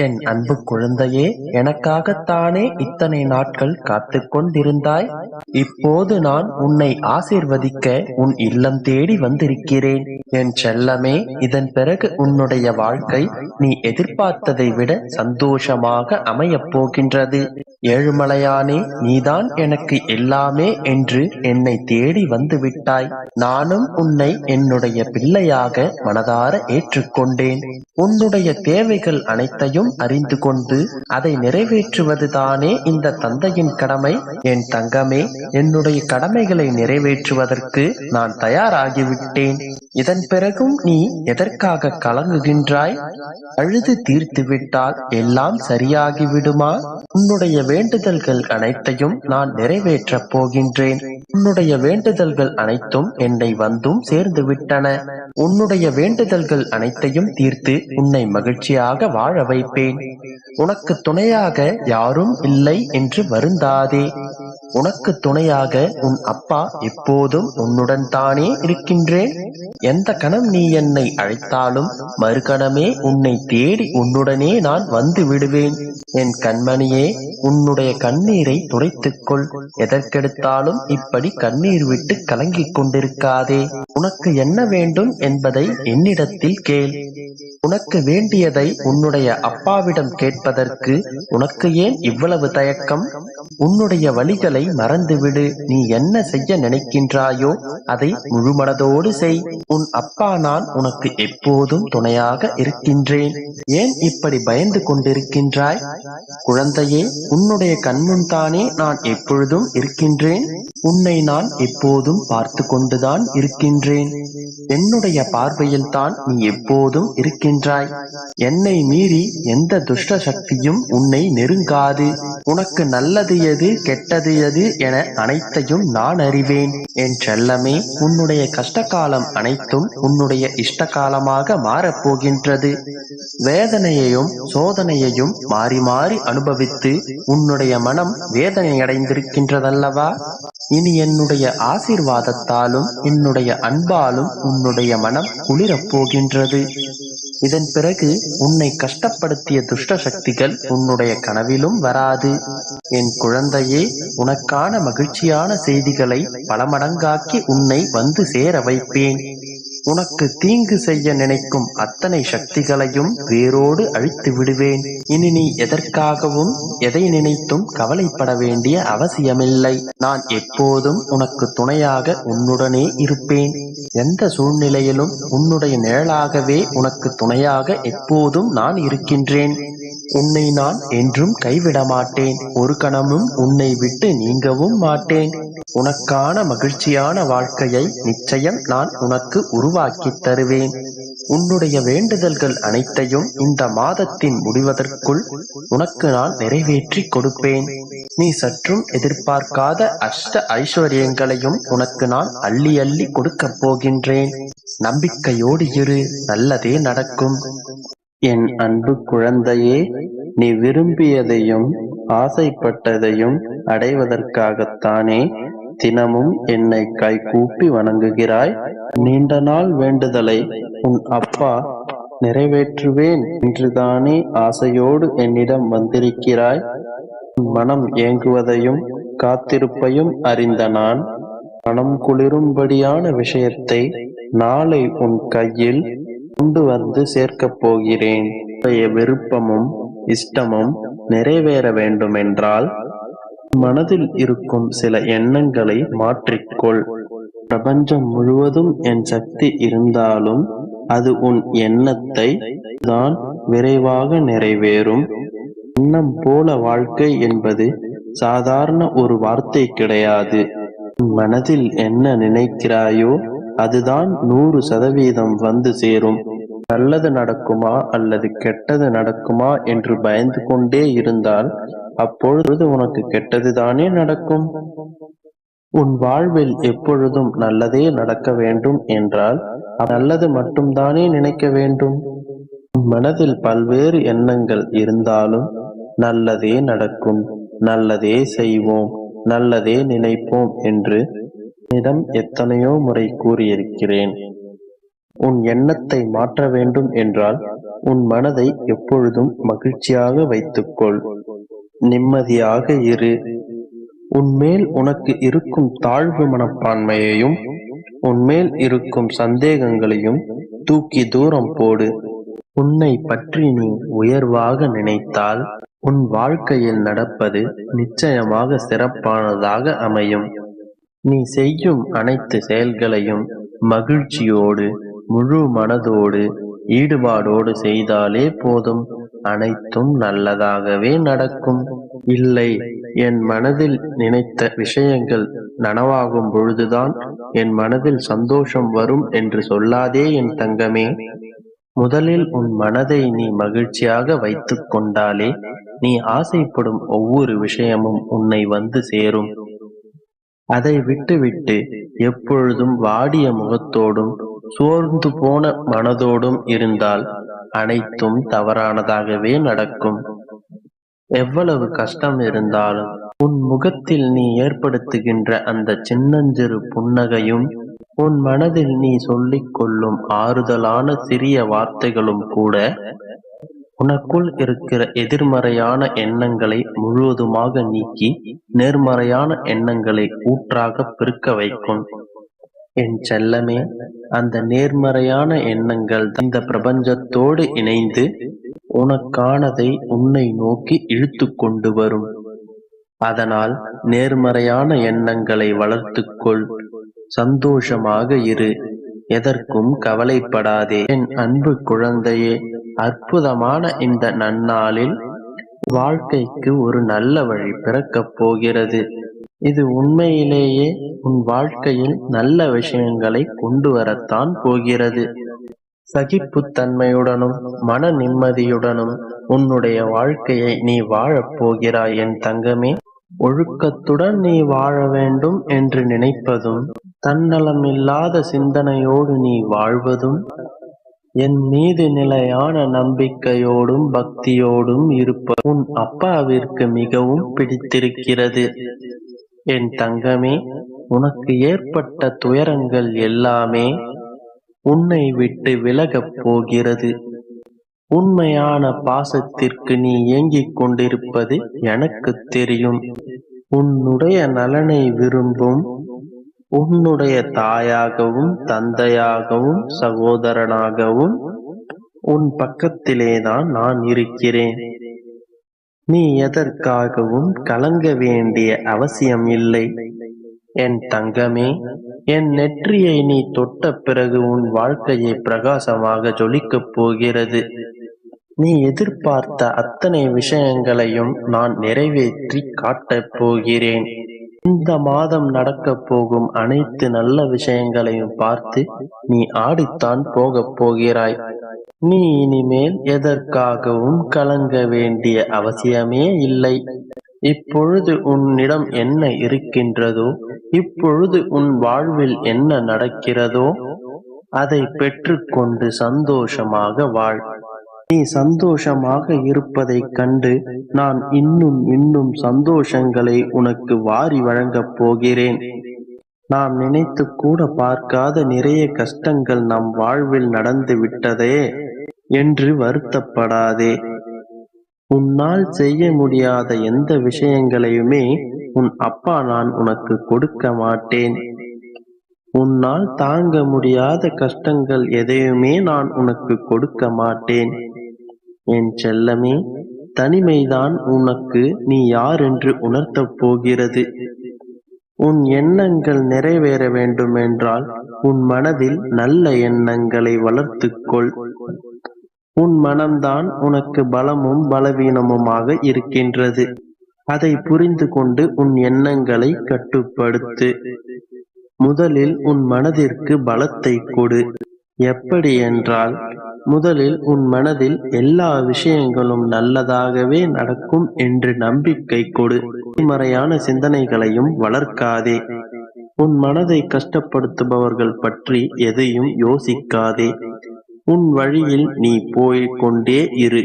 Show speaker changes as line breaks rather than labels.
என் அன்பு குழந்தையே எனக்காகத்தானே இத்தனை நாட்கள் காத்துக் கொண்டிருந்தாய் இப்போது நான் உன்னை ஆசிர்வதிக்க உன் இல்லம் தேடி வந்திருக்கிறேன். என் செல்லமே இதன் பிறகு உன்னுடைய வாழ்க்கை நீ எதிர்பார்த்ததை விட சந்தோஷமாக அமையப் போகின்றது. ஏழுமலையானே நீதான் எனக்கு எல்லாமே என்று என்னை தேடி வந்து விட்டாய் நானும் உன்னை என்னுடைய பிள்ளையாக மனதார ஏற்றுக்கொண்டேன். உன்னுடைய தேவைகள் அனைத்தையும் அறிந்து கொண்டு அதை நிறைவேற்றுவதுதானே இந்த தந்தையின் கடமை? என் தங்கமே என்னுடைய கடமைகளை நிறைவேற்றுவதற்கு நான் தயாராகிவிட்டேன். இதன் பிறகும் நீ எதற்காக கலங்குகின்றாய்? அழுது தீர்த்து விட்டால் எல்லாம் சரியாகிவிடுமா? உன்னுடைய வேண்டுதல்கள் அனைத்தையும் நான் நிறைவேற்றப் போகின்றேன். உன்னுடைய வேண்டுதல்கள் அனைத்தும் என்னை வந்தும் சேர்ந்து விட்டன உன்னுடைய வேண்டுதல்கள் அனைத்தையும் தீர்த்து உன்னை மகிழ்ச்சியாக வாழ வைப்பேன். உனக்கு துணையாக யாரும் இல்லை என்று வருந்தாதே. உனக்கு துணையாக உன் அப்பா எப்போதும் உன்னுடன் தானே இருக்கின்றேன். எந்த கணம் நீ என்னை அழைத்தாலும் மறுகணமே உன்னை தேடி உன்னுடனே நான் வந்து விடுவேன். என் கண்மணியே உன்னுடைய கண்ணீரை துடைத்துக்கொள் எதற்கெடுத்தாலும் இப்படி கண்ணீர் விட்டு கலங்கிக் கொண்டிருக்காதே. உனக்கு என்ன வேண்டும் என்பதை என்னிடத்தில் கேள். உனக்கு வேண்டியதை உன்னுடைய அப்பாவிடம் கேட்பதற்கு உனக்கு ஏன் இவ்வளவு தயக்கம்? உன்னுடைய வழிகளை மறந்துவிடு. நீ என்ன செய்ய நினைக்கின்றாயோ அதை முழுமனதோடு செய். உன் அப்பா நான் உனக்கு எப்போதும் துணையாக இருக்கின்றேன். ஏன் இப்படி பயந்து கொண்டிருக்கின்றாய்? குழந்தையே உன்னுடைய கண்முன் தானே நான் எப்பொழுதும் இருக்கின்றேன். உன்னை நான் எப்போதும் பார்த்து கொண்டுதான் இருக்கின்றேன். என்னுடைய பார்வையில் தான் நீ எப்போதும் இருக்கின்றாய். என்னை மீறி எந்த துஷ்ட சக்தியும் உன்னை நெருங்காது. உனக்கு நல்லது எது கெட்டது எது என அனைத்தையும் நான் அறிவேன். என் செல்லமே உன்னுடைய கஷ்டகாலம் அனைத்தும் உன்னுடைய இஷ்ட காலமாக மாறப்போகின்றது. வேதனையையும் சோதனையையும் மாறி மாறி அனுபவித்து உன்னுடைய மனம் வேதனையடைந்திருக்கின்றதல்லவா? இனி என்னுடைய ஆசீர்வாதத்தாலும் என்னுடைய அன்பாலும் உன்னுடைய மனம் குளிரப் போகின்றது. இதன் பிறகு உன்னை கஷ்டப்படுத்திய துஷ்ட சக்திகள் உன்னுடைய கனவிலும் வராது. என் குழந்தையே உனக்கான மகிழ்ச்சியான செய்திகளை பல மடங்காக்கி உன்னை வந்து சேர வைப்பேன். உனக்கு தீங்கு செய்ய நினைக்கும் அத்தனை சக்திகளையும் வேரோடு அழித்து விடுவேன். இனி நீ எதற்காகவும் எதை நினைத்தும் கவலைப்பட வேண்டிய அவசியமில்லை. நான் எப்போதும் உனக்கு துணையாக உன்னுடனே இருப்பேன். எந்த சூழ்நிலையிலும் உன்னுடைய நிழலாகவே உனக்கு துணையாக எப்போதும் நான் இருக்கின்றேன். உன்னை நான் என்றும் கைவிட மாட்டேன் ஒரு கணமும் உன்னை விட்டு நீங்கவும் மாட்டேன். உனக்கான மகிழ்ச்சியான வாழ்க்கையை நிச்சயம் நான் உனக்கு உருவாக்கி தருவேன். உன்னுடைய வேண்டுதல்கள் அனைத்தையும் இந்த மாதத்தின் முடிவதற்குள் உனக்கு நான் நிறைவேற்றி கொடுப்பேன். நீ சற்றும் எதிர்பார்க்காத அஷ்ட ஐஸ்வர்யங்களையும் உனக்கு நான் அள்ளி அள்ளி கொடுக்கப் போகின்றேன். நம்பிக்கையோடு இரு நல்லதே நடக்கும். என் அன்பு குழந்தையே நீ விரும்பியதையும் ஆசைப்பட்டதையும் அடைவதற்காகத்தானே தினமும் என்னை கை கூப்பி வணங்குகிறாய். நீண்ட நாள் வேண்டுதலை உன் அப்பா நிறைவேற்றுவேன் என்றுதானே ஆசையோடு என்னிடம் வந்திருக்கிறாய். உன் மனம் ஏங்குவதையும் காத்திருப்பையும் அறிந்த நான் மனம் குளிரும்படியான விஷயத்தை நாளை உன் கையில் கொண்டு வந்து சேர்க்கப் போகிறேன். விருப்பமும் இஷ்டமும் நிறைவேற வேண்டுமென்றால் மனதில் இருக்கும் சில எண்ணங்களை மாற்றிக்கொள். பிரபஞ்சம் முழுவதும் என் சக்தி இருந்தாலும் அது உன் எண்ணத்தை தான் விரைவாக நிறைவேறும். எண்ணம் போல வாழ்க்கை என்பது சாதாரண ஒரு வார்த்தை கிடையாது. மனதில் என்ன நினைக்கிறாயோ அதுதான் நூறு சதவீதம் வந்து சேரும். நல்லது நடக்குமா அல்லது கெட்டது நடக்குமா என்று பயந்து கொண்டே இருந்தால் அப்பொழுது உனக்கு கெட்டது தானே நடக்கும்? உன் வாழ்வில் எப்பொழுதும் நல்லதே நடக்க வேண்டும் என்றால் நல்லது மட்டும்தானே நினைக்க வேண்டும்? உன் மனதில் பல்வேறு எண்ணங்கள் இருந்தாலும் நல்லதே நடக்கும். நல்லதே செய்வோம். நல்லதே நினைப்போம் என்று என்னிடம் எத்தனையோ முறை கூறியிருக்கிறேன். உன் எண்ணத்தை மாற்ற வேண்டும் என்றால் உன் மனதை எப்பொழுதும் மகிழ்ச்சியாக வைத்துக்கொள். நிம்மதியாக இரு. உன்மேல் உனக்கு இருக்கும் தாழ்வு மனப்பான்மையையும் உன்மேல் இருக்கும் சந்தேகங்களையும் தூக்கி தூரம் போடு. உன்னை பற்றி நீ உயர்வாக நினைத்தால் உன் வாழ்க்கையில் நடப்பது நிச்சயமாக சிறப்பானதாக அமையும். நீ செய்யும் அனைத்து செயல்களையும் மகிழ்ச்சியோடு முழு மனதோடு ஈடுபாடோடு செய்தாலே போதும். அனைத்தும் நல்லதாகவே நடக்கும். இல்லை என் மனதில் நினைத்த விஷயங்கள் நனவாகும் பொழுதுதான் என் மனதில் சந்தோஷம் வரும் என்று சொல்லாதே என் தங்கமே. முதலில் உன் மனதை நீ மகிழ்ச்சியாக வைத்துக் கொண்டாலே நீ ஆசைப்படும் ஒவ்வொரு விஷயமும் உன்னை வந்து சேரும். அதை விட்டுவிட்டு எப்பொழுதும் வாடிய முகத்தோடும் சோர்ந்து போன மனதோடும் இருந்தால் அனைத்தும் தவறானதாகவே நடக்கும். எவ்வளவு கஷ்டம் இருந்தாலும் உன் முகத்தில் நீ ஏற்படுத்துகின்ற அந்த சின்னஞ்சிறு புன்னகையும் உன் மனதில் நீ சொல்லிக் கொள்ளும் ஆறுதலான சிறிய வார்த்தைகளும் கூட உனக்குள் இருக்கிற எதிர்மறையான எண்ணங்களை முழுவதுமாக நீக்கி நேர்மறையான எண்ணங்களை ஊற்றாக பெருக்க வைக்கும். என் செல்லமே அந்த நேர்மறையான எண்ணங்கள் இந்த பிரபஞ்சத்தோடு இணைந்து உனக்கானதை உன்னை நோக்கி இழுத்து கொண்டு வரும். அதனால் நேர்மறையான எண்ணங்களை வளர்த்துக்கொள். சந்தோஷமாக இரு. எதற்கும் கவலைப்படாதே. என் அன்பு குழந்தையே அற்புதமான இந்த நன்னாளில் வாழ்க்கைக்கு ஒரு நல்ல வழி பிறக்கப் போகிறது. இது உண்மையிலேயே உன் வாழ்க்கையில் நல்ல விஷயங்களை கொண்டு வரத்தான் போகிறது. சகிப்புத்தன்மையுடனும் மன நிம்மதியுடனும் உன்னுடைய வாழ்க்கையை நீ வாழப் போகிறாய் என் தங்கமே. ஒழுக்கத்துடன் நீ வாழ வேண்டும் என்று நினைப்பதும் தன்னலமில்லாத சிந்தனையோடு நீ வாழ்வதும் என் மீது நிலையான நம்பிக்கையோடும் பக்தியோடும் இருப்ப உன் அப்பாவிற்கு மிகவும் பிடித்திருக்கிறது. என் தங்கமே உனக்கு ஏற்பட்ட துயரங்கள் எல்லாமே உன்னை விட்டு விலகப் போகிறது. உண்மையான பாசத்திற்கு நீ ஏங்கிக் கொண்டிருப்பது எனக்கு தெரியும். உன்னுடைய நலனை விரும்பும் உன்னுடைய தாயாகவும் தந்தையாகவும் சகோதரனாகவும் உன் பக்கத்திலேதான் நான் இருக்கிறேன். நீ எதற்காகவும் கலங்க வேண்டிய அவசியம் இல்லை. என் தங்கமே என் நெற்றியை நீ தொட்ட பிறகு உன் வாழ்க்கையை பிரகாசமாக ஜொலிக்கப் போகிறது. நீ எதிர்பார்த்த அத்தனை விஷயங்களையும் நான் நிறைவேற்றி காட்டப் போகிறேன். இந்த மாதம் நடக்கப் போகும் அனைத்து நல்ல விஷயங்களையும் பார்த்து நீ ஆடித்தான் போகப் போகிறாய். நீ இனிமேல் எதற்காகவும் கலங்க வேண்டிய அவசியமே இல்லை. இப்பொழுது உன்னிடம் என்ன இருக்கின்றதோ இப்பொழுது உன் வாழ்வில் என்ன நடக்கிறதோ அதை பெற்றுக்கொண்டு சந்தோஷமாக வாழ். நீ சந்தோஷமாக இருப்பதைக் கண்டு நான் இன்னும் இன்னும் சந்தோஷங்களை உனக்கு வாரி வழங்கப் போகிறேன். நாம் நினைத்து கூட பார்க்காத நிறைய கஷ்டங்கள் நம் வாழ்வில் நடந்து விட்டதே என்று வருத்தப்படாதே. உன்னால் செய்ய முடியாத எந்த விஷயங்களையுமே உன் அப்பா நான் உனக்கு கொடுக்க மாட்டேன். உன்னால் தாங்க முடியாத கஷ்டங்கள் எதையுமே நான் உனக்கு கொடுக்க மாட்டேன். என் செல்லமே தனிமைதான் உனக்கு நீ யார் என்று உணர்த்தப் போகிறது. உன் எண்ணங்கள் நிறைவேற வேண்டுமென்றால் உன் மனதில் நல்ல எண்ணங்களை வளர்த்துக்கொள். உன் மனம்தான் உனக்கு பலமும் பலவீனமுமாக இருக்கின்றது. அதை புரிந்து கொண்டு உன் எண்ணங்களை கட்டுப்படுத்து. முதலில் உன் மனதிற்கு பலத்தை கொடு. எப்படி என்றால் முதலில் உன் மனதில் எல்லா விஷயங்களும் நல்லதாகவே நடக்கும் என்று நம்பிக்கை கொடு. மறையான சிந்தனைகளையும் வளர்க்காதே. உன் மனதை கஷ்டப்படுத்துபவர்கள் பற்றி எதையும் யோசிக்காதே. உன் வழியில் நீ போய்க் கொண்டே இரு.